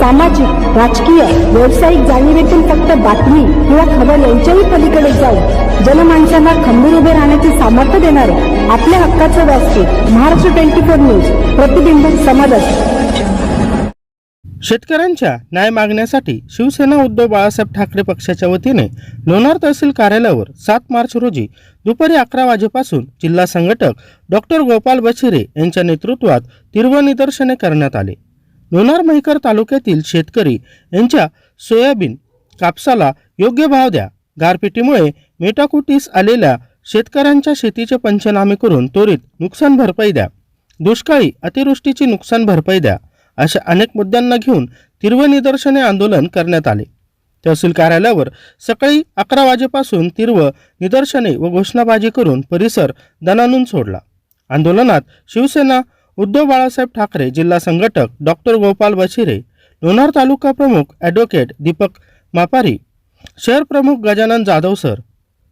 सामाजिक राजकीय व्यावसायिक जाणीवेतून फक्त बातमी किंवा खबर यांच्याही पलीकडे जाऊन जनमानसांना खंबीर उभे राहण्याचे सामर्थ्य देणारे आपल्या हक्काचं व्यासपीठ महाराष्ट्र ट्वेंटी फोर न्यूज प्रतिबिंब समाजात शेतकऱ्यांच्या न्याय मागण्यासाठी शिवसेना उद्धव बाळासाहेब ठाकरे पक्षाच्या वतीने लोणार तहसील कार्यालयावर सात मार्च रोजी दुपारी अकरा वाजेपासून जिल्हा संघटक डॉक्टर गोपाल बछिरे यांच्या नेतृत्वात तीव्र निदर्शने करण्यात आले. लोणार महिकर तालुक्यातील शेतकरी यांच्या सोयाबीन कापसाला योग्य भाव द्या. गारपिटीमुळे मेटाकुटीस आलेल्या शेतकऱ्यांच्या शेतीचे पंचनामे करून त्वरित नुकसान भरपाई द्या. दुष्काळी अतिवृष्टीची नुकसान भरपाई द्या अशा अनेक मुद्द्यांना घेऊन तीव्र निदर्शने आंदोलन करण्यात आले. तहसील कार्यालयावर सकाळी अकरा वाजेपासून तीव्र निदर्शने व घोषणाबाजी करून परिसर दणानून सोडला. आंदोलनात शिवसेना उद्धव बाळासाहेब ठाकरे जिल्हा संघटक डॉक्टर गोपाल बशिरे लोणार तालुका प्रमुख ॲडव्होकेट दीपक मापारी शहर प्रमुख गजानन जाधव सर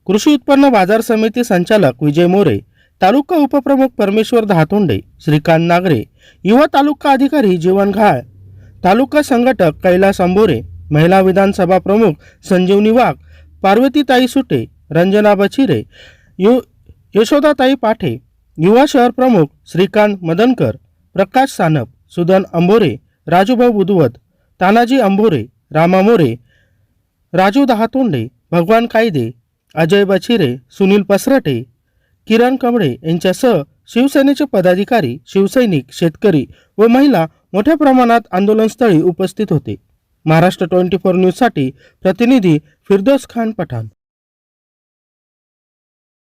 कृषी उत्पन्न बाजार समिती संचालक विजय मोरे तालुका उपप्रमुख परमेश्वर धातोंडे श्रीकांत नागरे युवा तालुका अधिकारी जीवन घाळ तालुका संघटक कैलास अंबोरे महिला विधानसभा प्रमुख संजीवनी वाघ पार्वतीताई सुटे रंजना बचिरे यु यशोदाताई पाठे युवा शहर प्रमुख श्रीकांत मदनकर प्रकाश सानप सुदन अंबोरे राजूभाऊ बुधवत तानाजी अंबोरे रामा मोरे राजू दहातोंडे भगवान कायदे अजय बछिरे सुनील पसरटे किरण कमळे यांच्यासह शिवसेनेचे पदाधिकारी शिवसैनिक शेतकरी व महिला मोठ्या प्रमाणात आंदोलनस्थळी उपस्थित होते. महाराष्ट्र ट्वेंटी फोर न्यूजसाठी प्रतिनिधी फिरदोस खान पठाण.